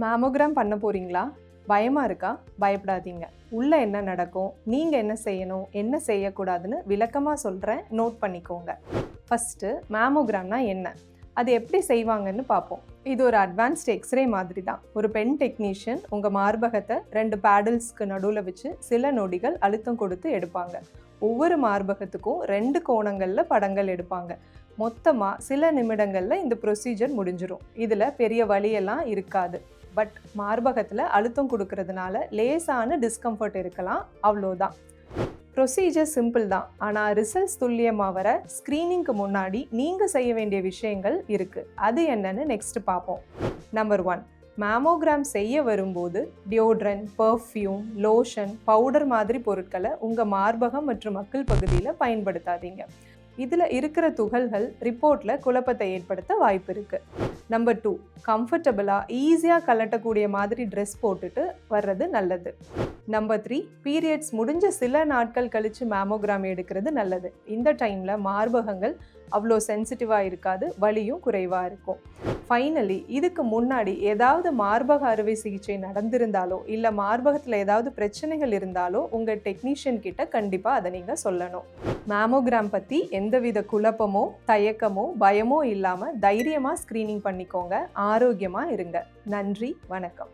Mammogram பண்ண போகிறீங்களா பயமாக இருக்கா? பயப்படாதீங்க. உள்ளே என்ன நடக்கும்? நீங்கள் என்ன செய்யணும்? என்ன செய்யக்கூடாதுன்னு விளக்கமாக சொல்கிறேன் நோட் பண்ணிக்கோங்க. ஃபஸ்ட்டு மேமோகிராம்னா என்ன? அது எப்படி செய்வாங்கன்னு பார்ப்போம். இது ஒரு அட்வான்ஸ்டு எக்ஸ்ரே மாதிரி தான் ஒரு பெண் டெக்னீஷியன் உங்கள் மார்பகத்தை ரெண்டு பேடல்ஸ்க்கு நடுவில் வச்சு சில நொடிகள் அழுத்தம் கொடுத்து எடுப்பாங்க. ஒவ்வொரு மார்பகத்துக்கும் ரெண்டு கோணங்களில் படங்கள் எடுப்பாங்க. மொத்தமாக சில நிமிடங்களில் இந்த ப்ரொசீஜர் முடிஞ்சிடும் இதில் பெரிய வழியெல்லாம் இருக்காது. பட் மார்பகத்தில் அழுத்தம் கொடுக்கறதுனால லேசான டிஸ்கம்ஃபர்ட் இருக்கலாம். அவ்வளோதான். ப்ரொசீஜர் சிம்பிள் தான். ஆனால் ரிசல்ட்ஸ் துல்லியமாக வர ஸ்க்ரீனிங்க்கு முன்னாடி நீங்கள் செய்ய வேண்டிய விஷயங்கள் இருக்குது அது என்னன்னு நெக்ஸ்ட் பார்ப்போம். நம்பர் ஒன் மேமோகிராம் செய்ய வரும்போது டியோட்ரன் பர்ஃப்யூம் லோஷன் பவுடர் மாதிரி பொருட்களை உங்கள் மார்பகம் மற்றும் மக்கள் பகுதியில் பயன்படுத்தாதீங்க. இதில் இருக்கிற துகள்கள் ரிப்போர்ட்டில் குழப்பத்தை ஏற்படுத்த வாய்ப்பு இருக்குது நம்பர் டூ கம்ஃபர்டபுளாக ஈஸியாக கலட்டக்கூடிய மாதிரி ட்ரெஸ் போட்டுட்டு வர்றது நல்லது. நம்பர் த்ரீ பீரியட்ஸ் முடிஞ்ச சில நாட்கள் கழித்து மேமோகிராம் எடுக்கிறது நல்லது. இந்த டைமில் மார்பகங்கள் அவ்வளோ சென்சிட்டிவாக இருக்காது வலியும் குறைவாக இருக்கும். ஃபைனலி இதுக்கு முன்னாடி ஏதாவது மார்பக அறுவை சிகிச்சை நடந்திருந்தாலோ இல்லை மார்பகத்தில் ஏதாவது பிரச்சனைகள் இருந்தாலோ உங்கள் டெக்னீஷியன் கிட்ட கண்டிப்பாக அதை நீங்கள் சொல்லணும். மேமோகிராம் பற்றி எந்தவித குழப்பமோ தயக்கமோ பயமோ இல்லாமல் தைரியமாக ஸ்க்ரீனிங் பண்ணிக்கோங்க. ஆரோக்கியமாக இருங்க. நன்றி வணக்கம்.